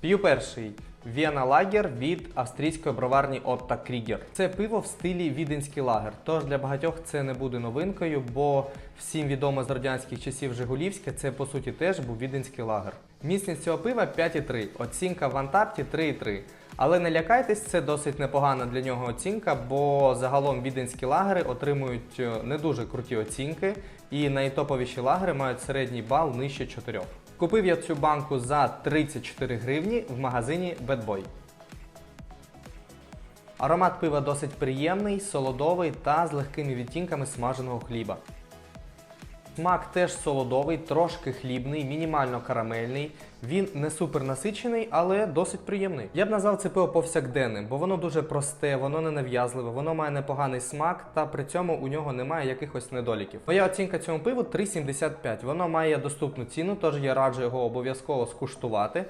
П'ю перший Віена Лагер від австрійської броварні Отта Крігер. Це пиво в стилі віденський лагер. Тож для багатьох це не буде новинкою, бо всім відомо з радянських часів Жигулівське це по суті теж був віденський лагер. Міцність цього пива 5,3, оцінка в Антарті 3,3. Але не лякайтесь, це досить непогана для нього оцінка, бо загалом віденські лагери отримують е, не дуже круті оцінки, і найтоповіші лагери мають середній бал нижче 4. Купив я цю банку за 34 гривні в магазині Bad Boy. Аромат пива досить приємний, солодовий та з легкими відтінками смаженого хліба. Смак теж солодовий, трошки хлібний, мінімально карамельний. Він не супер насичений, але досить приємний. Я б назвав це пиво повсякденним, бо воно дуже просте, воно не нав'язливе, воно має непоганий смак, та при цьому у нього немає якихось недоліків. Моя оцінка цьому пиву 3,75. Воно має доступну ціну, тож я раджу його обов'язково скуштувати.